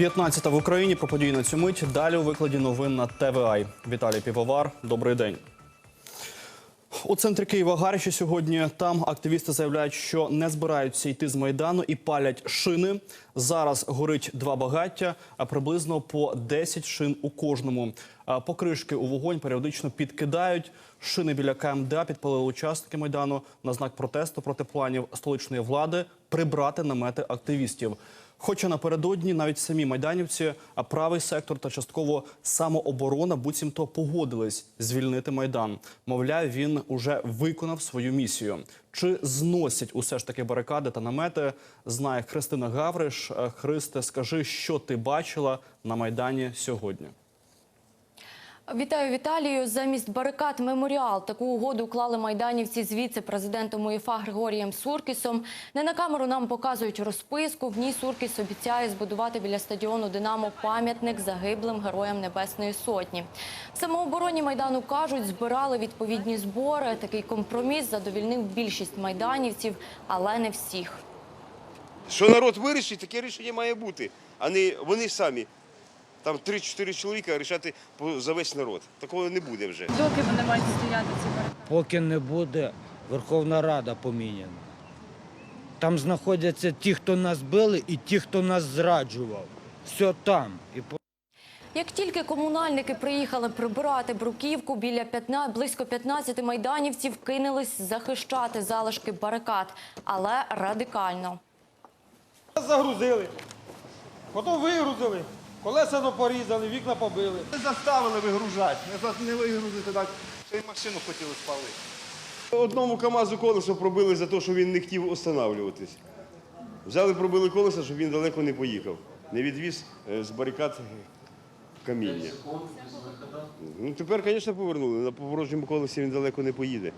15 в Україні про події на цю мить. Далі у викладі новин на ТВА. Віталій Півовар. Добрий день. У центрі Києва гаряче сьогодні. Там активісти заявляють, що не збираються йти з майдану і палять шини. Зараз горить два багаття, а приблизно по 10 шин у кожному. Покришки у вогонь періодично підкидають. Шини біля КМДА підпалили учасники майдану на знак протесту проти планів столичної влади прибрати намети активістів. Хоча напередодні навіть самі майданівці, а правий сектор та частково самооборона буцімто погодились звільнити майдан. Мовляв, він уже виконав свою місію. Чи зносять усе ж таки барикади та намети? Знає Христина Гавриш. Е, Христе, скажи, що ти бачила на майдані сьогодні? Вітаю Віталію. Замість барикад меморіал таку угоду уклали майданівці з віце-президентом УЄФА Григорієм Суркісом. Не на камеру нам показують розписку. В ній Суркіс обіцяє збудувати біля стадіону Динамо пам'ятник загиблим героям Небесної Сотні. В самообороні майдану кажуть, збирали відповідні збори. Такий компроміс задовільнив більшість майданівців, але не всіх. Що народ вирішить, таке рішення має бути, а не вони самі. Там 3-4 чоловіка рішати за весь народ. Такого не буде вже. Доки вони мають стояти ці барикади? Поки не буде Верховна Рада поміняна. Там знаходяться ті, хто нас били, і ті, хто нас зраджував. Все там. І Як тільки комунальники приїхали прибирати бруківку, біля 15, близько 15 майданівців кинулись захищати залишки барикад, але радикально. Загрузили, потім вигрузили, колеса порізали, вікна побили. Не заставили вигружати, не, за- не вигрузити так, ще й машину хотіли спалити. Одному КАМАЗу колесо пробили за те, що він не хотів останавливатись. Взяли, пробили колесо, щоб він далеко не поїхав. Не відвіз е, з барикад каміння. Ну, тепер, звісно, повернули. На поворожньому колесі він далеко не поїде.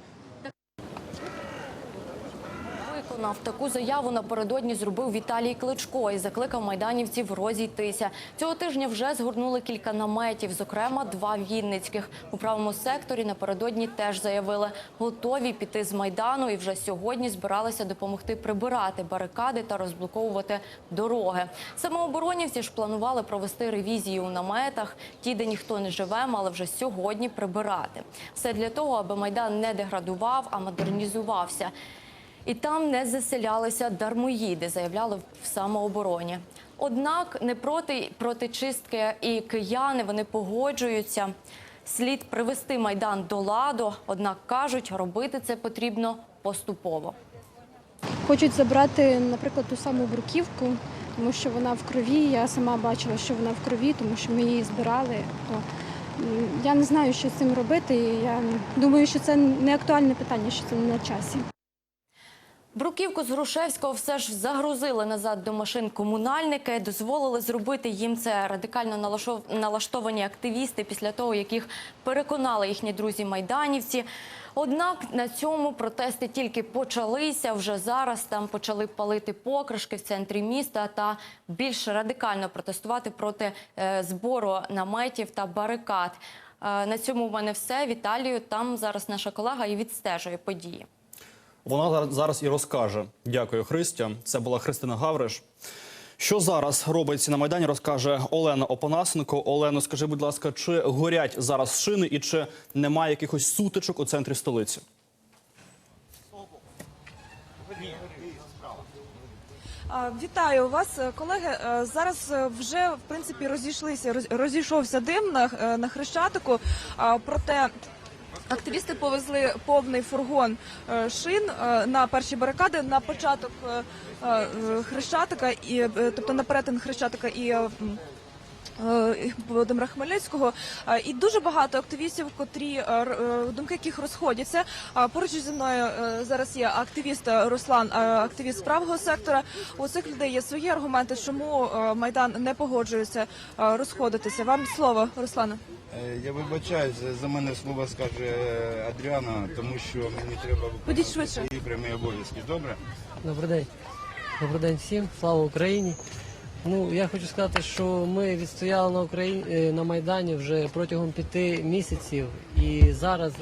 Виконав таку заяву напередодні зробив Віталій Кличко і закликав майданівців розійтися. Цього тижня вже згорнули кілька наметів, зокрема два вінницьких. У правому секторі напередодні теж заявили, готові піти з майдану і вже сьогодні збиралися допомогти прибирати барикади та розблоковувати дороги. Самооборонівці ж планували провести ревізію у наметах. Ті, де ніхто не живе, мали вже сьогодні прибирати. Все для того, аби майдан не деградував, а модернізувався. І там не заселялися дармоїди, заявляли в самообороні. Однак не проти, проти чистки і кияни вони погоджуються. Слід привести майдан до ладу, однак кажуть, робити це потрібно поступово. Хочуть забрати, наприклад, ту саму бруківку, тому що вона в крові. Я сама бачила, що вона в крові, тому що ми її збирали. Я не знаю, що з цим робити. Я думаю, що це не актуальне питання, що це не на часі. Бруківку з Грушевського все ж загрузили назад до машин комунальники, дозволили зробити їм це радикально налаштовані активісти після того, як їх переконали їхні друзі-майданівці. Однак на цьому протести тільки почалися. Вже зараз там почали палити покришки в центрі міста та більш радикально протестувати проти е, збору наметів та барикад. Е, на цьому в мене все. Віталію, там зараз наша колега і відстежує події. Вона зараз- і розкаже. Дякую, Христя. Це була Христина Гавриш. Що зараз робиться на майдані, розкаже Олена Опанасенко. Олено, скажи, будь ласка, чи горять зараз шини і чи немає якихось сутичок у центрі столиці? Вітаю вас, колеги. Е, Зараз е, вже в принципі розійшлися, роз- розійшовся дим на, е, на хрещатику. Проте активісти повезли повний фургон е, шин е, на перші барикади на початок е, хрещатика, і тобто на перетин хрещатика і. Володимира Хмельницького і дуже багато активістів, котрі думки яких розходяться. Поруч зі мною зараз є активіст Руслан, активіст правого сектора. У цих людей є свої аргументи, чому майдан не погоджується розходитися. Вам слово, Руслане. Е, Я вибачаюсь, за мене слово скаже е, Адріана, тому що мені треба виконувати свої прямі обов'язки. Добре? Добрий день. Добрий день всім. Слава Україні. Ну я хочу сказати, що ми відстояли на Україні е, на майдані вже протягом п'яти місяців, і зараз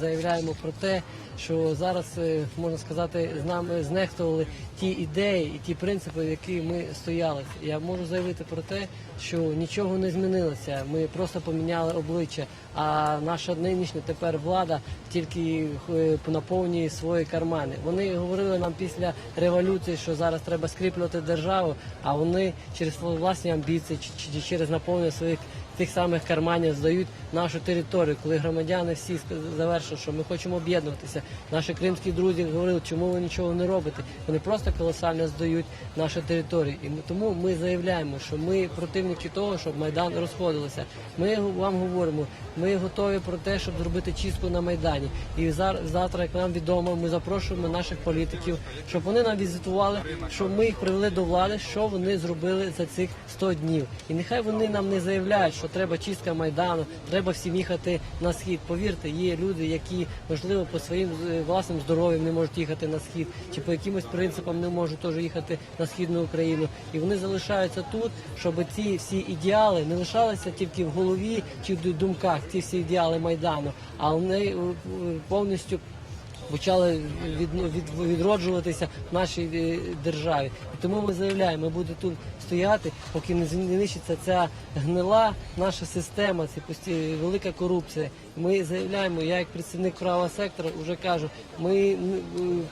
заявляємо про те, що зараз е, можна сказати, з нами знехтували ті ідеї і ті принципи, в які ми стояли. Я можу заявити про те, що нічого не змінилося. Ми просто поміняли обличчя. А наша нинішня тепер влада тільки е, наповнює свої кармани. Вони говорили нам після революції, що зараз треба скріплювати державу, а вони через власні амбіції чи через наповнення своїх тих самих карманів здають нашу територію, коли громадяни всі завершили, що ми хочемо об'єднуватися. Наші кримські друзі говорили, чому ви нічого не робите. Вони просто колосально здають наші території. І тому ми заявляємо, що ми противники того, щоб майдан розходилося. Ми вам говоримо, ми готові про те, щоб зробити чистку на майдані. І завтра, як нам відомо, ми запрошуємо наших політиків, щоб вони нам візитували, щоб ми їх привели до влади, що вони зробили за цих 100 днів. І нехай вони нам не заявляють, що треба чистка майдану, треба всім їхати на схід. Повірте, є люди, які можливо по своїм е, власним здоров'ям не можуть їхати на схід, чи по якимось принципам не можуть теж їхати на східну Україну. І вони залишаються тут, щоб ці всі ідеали не лишалися тільки в голові чи в думках, ці всі ідеали майдану, а вони е, е, повністю почали від, від, відроджуватися в нашій е, державі. І тому ми заявляємо, ми будемо тут стояти, поки не знищиться ця гнила наша система, це велика корупція. Ми заявляємо, я як представник права сектора вже кажу, ми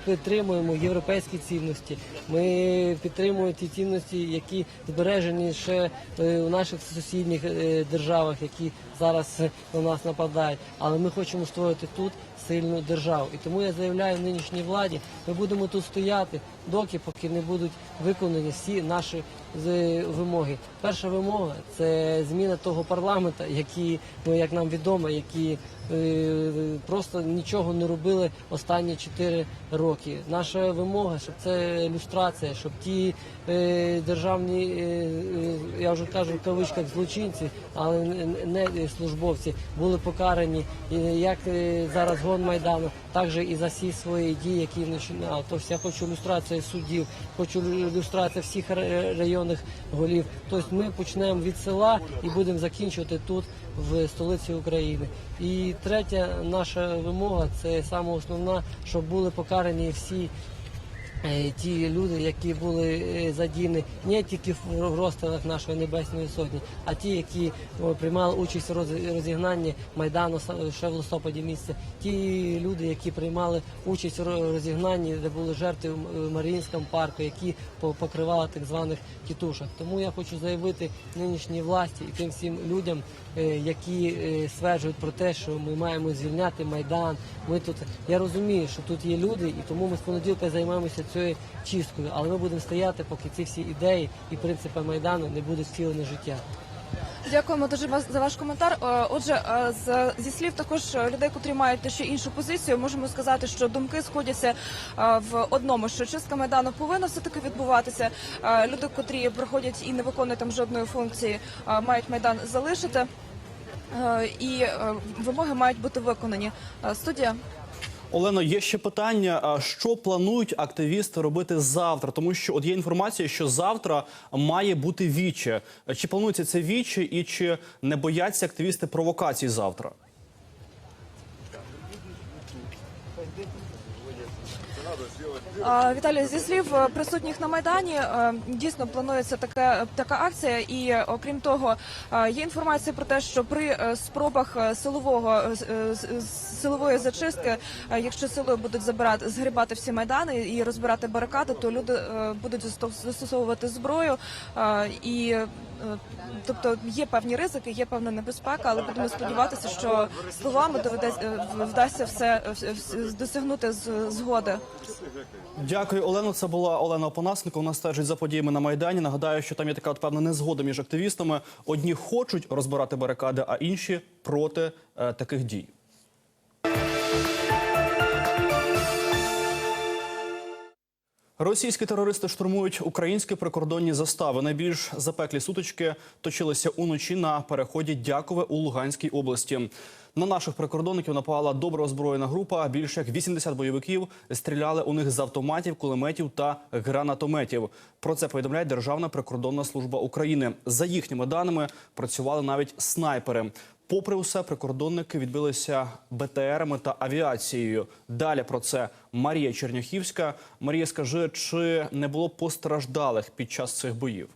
підтримуємо європейські цінності. Ми підтримуємо ті цінності, які збережені ще е, у наших сусідніх е, державах, які зараз е, на нас нападають. Але ми хочемо створити тут сильну державу. І тому я заявляю нинішній владі, ми будемо тут стояти, доки поки не будуть виконані всі наші з- вимоги. Перша вимога це зміна того парламенту, які, ну як нам відомо, які е, просто нічого не робили останні 4 роки. Наша вимога, щоб це люстрація, щоб ті е, державні, е, е, я вже кажу в кавичках злочинці, але не- службовці, були покарані як е, зараз гон майдану, так же і за всі свої дії, які він починав. Тобто я хочу люстрацію суддів, хочу лю- люстрацію всіх районних голів. Тобто ми почнемо від села і будемо закінчувати тут, в столиці України. І третя наша вимога це саме основна, щоб були покарані всі. е, Ті люди, які були е, задіяні не тільки в розстрілах нашої небесної сотні, а ті, які приймали участь у розігнанні майдану ще в листопаді місяці, ті люди, які приймали участь у розігнанні, де були жертви в Маріїнському парку, які по- покривали так званих тітушок. Тому я хочу заявити нинішній власті і тим всім людям, які е, стверджують про те, що ми маємо звільняти майдан. Ми тут я розумію, що тут є люди, і тому ми з понеділка займаємося цією чисткою. Але ми будемо стояти, поки ці всі ідеї і принципи майдану не будуть втілені життя. Дякуємо дуже за ваш коментар. Е, Отже, е, зі слів також е, людей, котрі мають ще іншу позицію, можемо сказати, що думки сходяться е, в одному, що чистка майдану повинна все таки відбуватися. Е, Люди, котрі приходять і не виконують там жодної функції, е, мають майдан залишити. Е, І е, вимоги мають бути виконані. Е, Студія. Олено, є ще питання: що планують активісти робити завтра? Тому що от є інформація, що завтра має бути віче. Чи планується це віче, і чи не бояться активісти провокацій завтра? Віталій, зі слів е, присутніх на майдані, е, дійсно планується така така акція, і е, окрім того, є інформація про те, що при спробах силового силової зачистки, якщо силою будуть забирати згрібати всі майдани і розбирати барикади, то люди будуть застос- застосовувати зброю і. Е, Тобто є певні ризики, є певна небезпека, але будемо сподіватися, що словами доведеться е, вдасться все е, досягнути з- згоди. Дякую, Олено. Це була Олена Опанасенко. Вона стежить за подіями на майдані. Нагадаю, що там є така от певна незгода між активістами. Одні хочуть розбирати барикади, а інші проти е, таких дій. Російські терористи штурмують українські прикордонні застави. Найбільш запеклі сутички точилися уночі на переході Дякове у Луганській області. На наших прикордонників напала добре озброєна група. Більше як 80 бойовиків стріляли у них з автоматів, кулеметів та гранатометів. Про це повідомляє Державна прикордонна служба України. За їхніми даними працювали навіть снайпери. Попри усе, прикордонники відбилися БТРами та авіацією. Далі про це Марія Черняхівська. Марія, скажи, чи не було постраждалих під час цих боїв?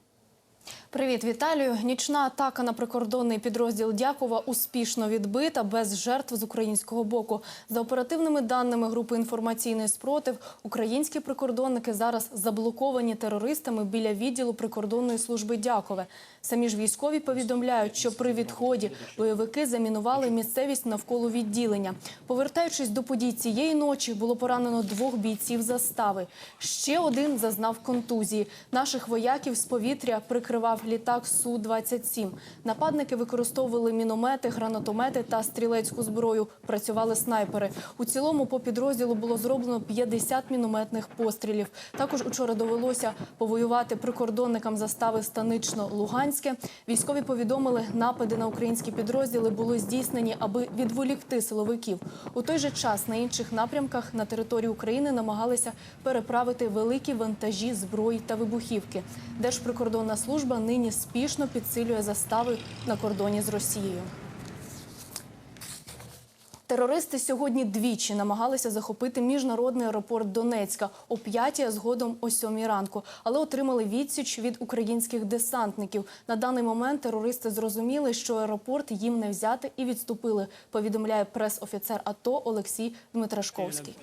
Привіт, Віталію. Нічна атака на прикордонний підрозділ Дякова успішно відбита без жертв з українського боку. За оперативними даними групи інформаційний спротив, українські прикордонники зараз заблоковані терористами біля відділу прикордонної служби Дякове. Самі ж військові повідомляють, що при відході бойовики замінували місцевість навколо відділення. Повертаючись до подій цієї ночі, було поранено двох бійців застави. Ще один зазнав контузії. Наших вояків з повітря прикривав літак Су-27. Нападники використовували міномети, гранатомети та стрілецьку зброю. Працювали снайпери. У цілому по підрозділу було зроблено 50 мінометних пострілів. Також учора довелося повоювати прикордонникам застави Станично-Луганське. Військові повідомили, напади на українські підрозділи були здійснені, аби відволікти силовиків. У той же час на інших напрямках на території України намагалися переправити великі вантажі зброї та вибухівки. Держприкордонна служба нині спішно підсилює застави на кордоні з Росією. Терористи сьогодні двічі намагалися захопити міжнародний аеропорт Донецька о 5, а згодом о 7 ранку, але отримали відсіч від українських десантників. На даний момент терористи зрозуміли, що аеропорт їм не взяти і відступили. Повідомляє прес-офіцер АТО Олексій Дмитрашковський.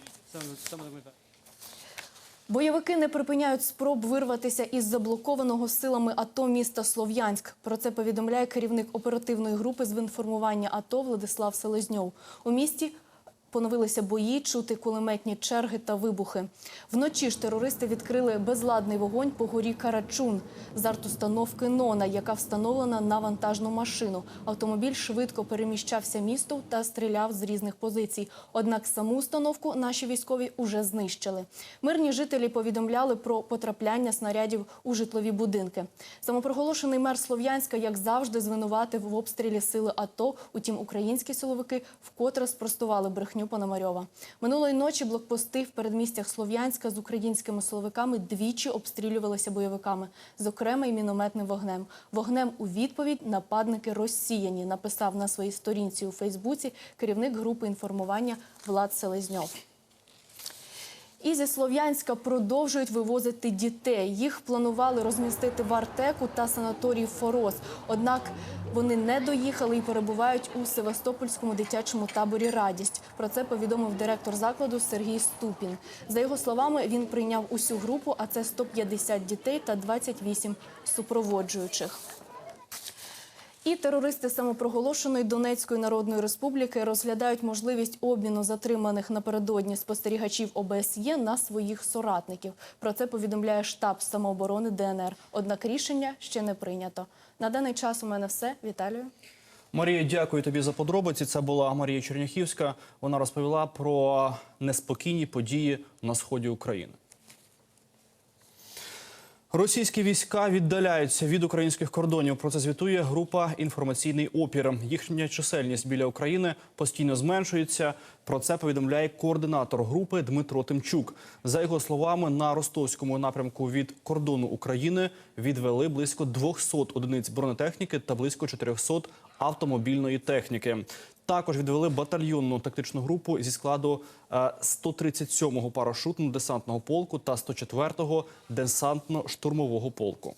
Бойовики не припиняють спроб вирватися із заблокованого силами АТО міста Слов'янськ. Про це повідомляє керівник оперативної групи з інформування АТО Владислав Селезньов. У місті поновилися бої, чути кулеметні черги та вибухи. Вночі ж терористи відкрили безладний вогонь по горі Карачун з артустановки Нона, яка встановлена на вантажну машину. Автомобіль швидко переміщався містом та стріляв з різних позицій. Однак саму установку наші військові уже знищили. Мирні жителі повідомляли про потрапляння снарядів у житлові будинки. Самопроголошений мер Слов'янська, як завжди, звинуватив в обстрілі сили АТО. Утім, українські силовики вкотре спростували брехню Пономарьова. Минулої ночі блокпости в передмістях Слов'янська з українськими силовиками двічі обстрілювалися бойовиками, зокрема й мінометним вогнем. Вогнем у відповідь нападники розсіяні, написав на своїй сторінці у Фейсбуці керівник групи інформування Влад Селезньов. І зі Слов'янська продовжують вивозити дітей. Їх планували розмістити в Артеку та санаторії Форос. Однак вони не доїхали і перебувають у Севастопольському дитячому таборі Радість. Про це повідомив директор закладу Сергій Ступін. За його словами, він прийняв усю групу, а це 150 дітей та 28 супроводжуючих. І терористи самопроголошеної Донецької Народної Республіки розглядають можливість обміну затриманих напередодні спостерігачів ОБСЄ на своїх соратників. Про це повідомляє штаб самооборони ДНР. Однак рішення ще не прийнято. На даний час у мене все. Віталію. Марія, дякую тобі за подробиці. Це була Марія Черняхівська. Вона розповіла про неспокійні події на сході України. Російські війська віддаляються від українських кордонів. Про це звітує група інформаційний опір. Їхня чисельність біля України постійно зменшується. Про це повідомляє координатор групи Дмитро Тимчук. За його словами, на ростовському напрямку від кордону України відвели близько 200 одиниць бронетехніки та близько 400 автомобільної техніки. Також відвели батальйонну тактичну групу зі складу е, 137-го парашутно-десантного полку та 104-го десантно-штурмового полку.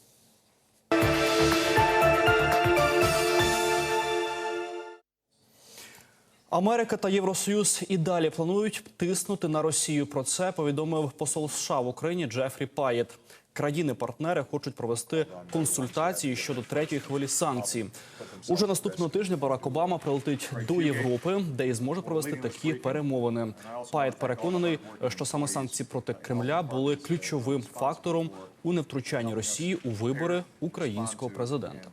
Америка та Євросоюз і далі планують тиснути на Росію. Про це повідомив посол США в Україні Джефрі Паєт. Країни-партнери хочуть провести консультації щодо третьої хвилі санкцій. Уже наступного тижня Барак Обама прилетить до Європи, де і зможе провести такі перемовини. Паєт переконаний, що саме санкції проти Кремля були ключовим фактором у невтручанні Росії у вибори українського президента.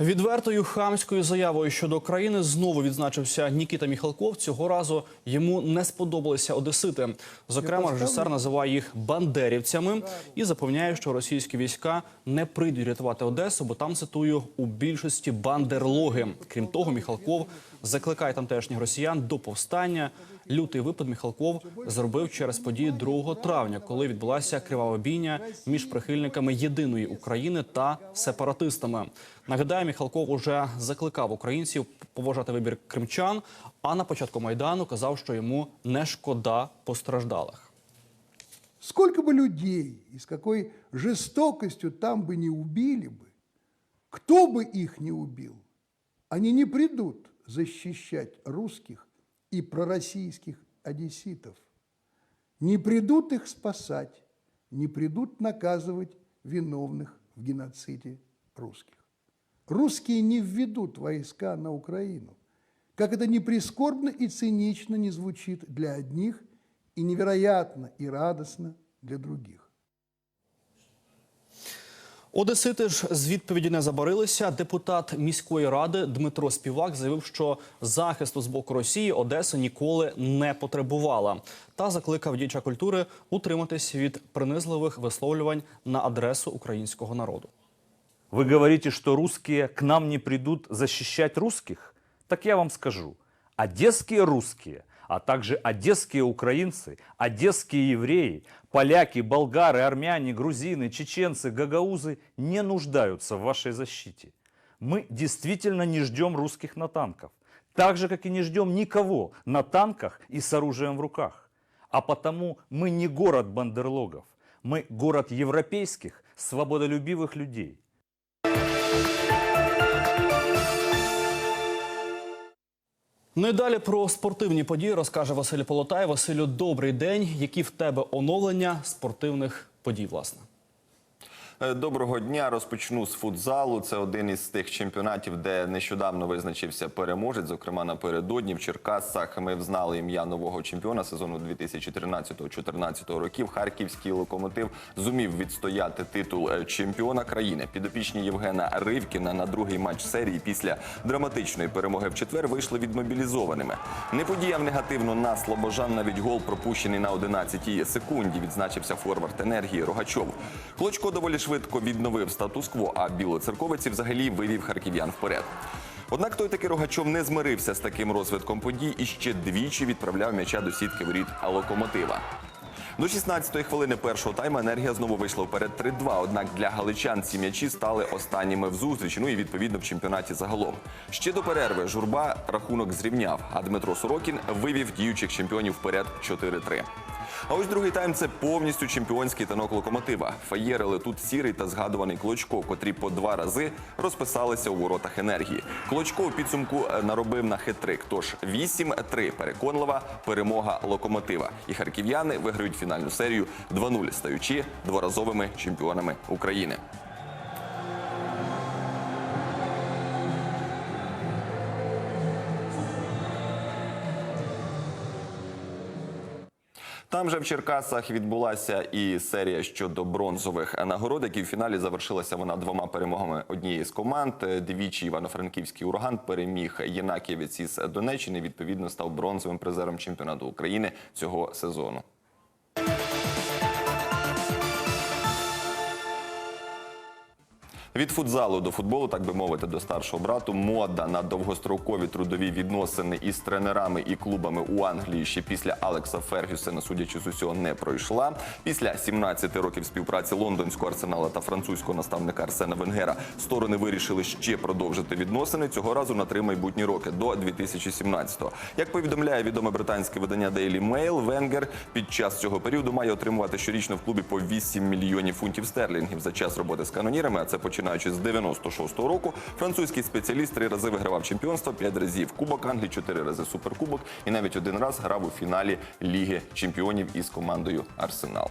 Відвертою хамською заявою щодо країни знову відзначився Нікіта Міхалков. Цього разу йому не сподобалися одесити. Зокрема, режисер називає їх бандерівцями і запевняє, що російські війська не прийдуть рятувати Одесу, бо там цитую у більшості бандерлоги. Крім того, Міхалков закликає тамтешніх росіян до повстання. Лютий випад Міхалков зробив через події 2 травня, коли відбулася кривава бійня між прихильниками єдиної України та сепаратистами. Нагадаю, Міхалков уже закликав українців поважати вибір кримчан. А на початку майдану казав, що йому не шкода постраждалих. Сколько бы людей и с какой жестокостью там бы не убили бы, кто бы их не убил, они не придут защищать русских и пророссийских одесситов, не придут их спасать, не придут наказывать виновных в геноциде русских. Русские не введут войска на Украину, как это не прискорбно и цинично не звучит для одних и невероятно и радостно для других. Одесити ж з відповіді не забарилися. Депутат міської ради Дмитро Співак заявив, що захисту з боку Росії Одеса ніколи не потребувала, та закликав діяча культури утриматись від принизливих висловлювань на адресу українського народу. Вы говорите, что русские к нам не придут защищать русских? Так я вам скажу. Одесские русские, а также одесские украинцы, одесские евреи, поляки, болгары, армяне, грузины, чеченцы, гагаузы не нуждаются в вашей защите. Мы действительно не ждем русских на танках. Так же, как и не ждем никого на танках и с оружием в руках. А потому мы не город бандерлогов. Мы город европейских, свободолюбивых людей. Ну і далі про спортивні події розкаже Василь Полотай. Василю, добрий день. Які в тебе оновлення спортивних подій, власне? Е, Доброго дня. Розпочну з футзалу. Це один із тих чемпіонатів, де нещодавно визначився переможець. Зокрема, напередодні в Черкасах ми взнали ім'я нового чемпіона сезону 2013-2014 років. Харківський локомотив зумів відстояти титул е, чемпіона країни. Підопічні Євгена Ривкіна на другий матч серії після драматичної перемоги в четвер вийшли відмобілізованими. Не подіяв негативно на Слобожан. Навіть гол пропущений на 11-й секунді. Відзначився форвард енергії Рогачов. Клочко доволі швидко відновив статус-кво, а білоцерковиці взагалі вивів харків'ян вперед. Однак той таки Рогачов не змирився з таким розвитком подій і ще двічі відправляв м'яча до сітки воріт локомотива. До 16-ї хвилини першого тайму енергія знову вийшла вперед 3-2. Однак для галичан ці м'ячі стали останніми в зустрічі. Ну і відповідно в чемпіонаті загалом. Ще до перерви журба рахунок зрівняв, а Дмитро Сорокін вивів діючих чемпіонів вперед 4-3. А ось другий тайм це повністю чемпіонський танок локомотива. Фаєрили тут сірий та згадуваний Клочко, котрі по два рази розписалися у воротах енергії. Клочко у підсумку е, наробив на хитрик. Тож 8-3 переконлива перемога локомотива. І харків'яни виграють фінальну серію 2-0, стаючи дворазовими чемпіонами України. Там же в Черкасах відбулася і серія щодо бронзових нагород, які в фіналі завершилася вона двома перемогами однієї з команд. Двічі Івано-Франківський ураган переміг Єнаківець із Донеччини. Відповідно, став бронзовим призером чемпіонату України цього сезону. Від футзалу до футболу, так би мовити, до старшого брату, мода на довгострокові трудові відносини із тренерами і клубами у Англії ще після Алекса Фергюсена, судячи з усього, не пройшла. Після 17 років співпраці лондонського арсенала та французького наставника Арсена Венгера сторони вирішили ще продовжити відносини цього разу на три майбутні роки до 2017-го. Як повідомляє відоме британське видання Daily Mail, Венгер під час цього періоду має отримувати щорічно в клубі по 8 мільйонів фунтів стерлінгів за час роботи з канонірами. А це починаючи з 96-го року. Французький спеціаліст три рази вигравав чемпіонство, п'ять разів Кубок Англії, чотири рази Суперкубок і навіть один раз грав у фіналі Ліги чемпіонів із командою Арсенал.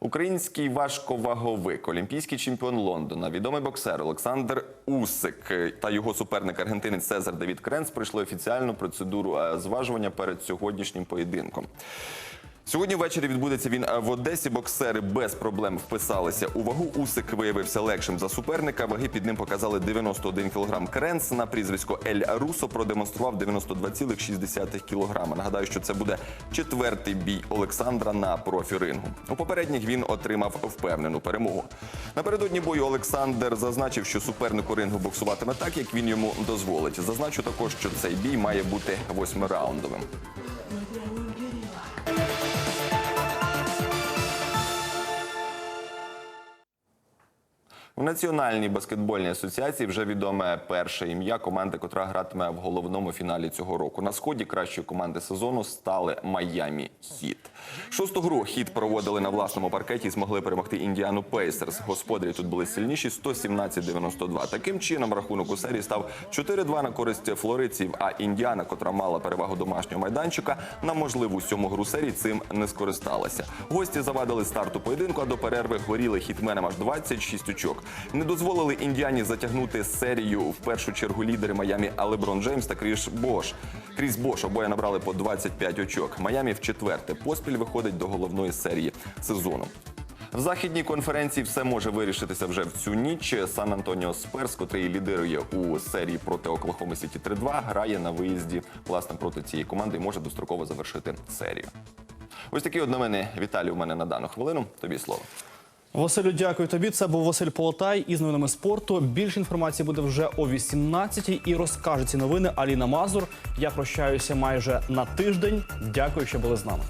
Український важковаговик, олімпійський чемпіон Лондона, відомий боксер Олександр Усик та його суперник аргентинець Цезар Давід Кренц пройшли офіціальну процедуру е, зважування перед сьогоднішнім поєдинком. Сьогодні ввечері відбудеться він е, в Одесі. Боксери без проблем вписалися у вагу. Усик виявився легшим за суперника. Ваги під ним показали 91 кг. Кренц на прізвисько Ель Русо продемонстрував 92,6 кг. Нагадаю, що це буде четвертий бій Олександра на профі-рингу. У попередніх він отримав впевнену перемогу. Напередодні бою Олександр зазначив, що суперник у рингу боксуватиме так, як він йому дозволить. Зазначу також, що цей бій має бути восьмираундовим. У Національній баскетбольній асоціації вже відоме перше ім'я команди, котра гратиме в головному фіналі цього року. На сході кращої команди сезону стали Майамі Хіт. Шосту гру хіт проводили на власному паркеті і змогли перемогти індіану Пейсерс. Господарі тут були сильніші 117-92. Таким чином рахунок у серії став 4-2 на користь флориців. А індіана, котра мала перевагу домашнього майданчика, на можливу сьому гру серії цим не скористалася. Гості завадили старту поєдинку, а до перерви горіли хітменам аж 26 очок. Не дозволили індіані затягнути серію в першу чергу лідери Майамі Алеброн Джеймс та Кріш Бош. Кріс Бош обоє набрали по 25 очок. Майамі в четверте поспіль виходить до головної серії сезону. В західній конференції все може вирішитися вже в цю ніч. Сан Антоніо Сперс, котрий лідирує у серії проти Оклахоми Сіті 3-2, грає на виїзді власне проти цієї команди і може достроково завершити серію. Ось такі от новини Віталій у мене на дану хвилину. Тобі слово. Василю, дякую тобі. Це був Василь Полотай із новинами спорту. Більше інформації буде вже о 18-й і розкаже ці новини Аліна Мазур. Я прощаюся майже на тиждень. Дякую, що були з нами.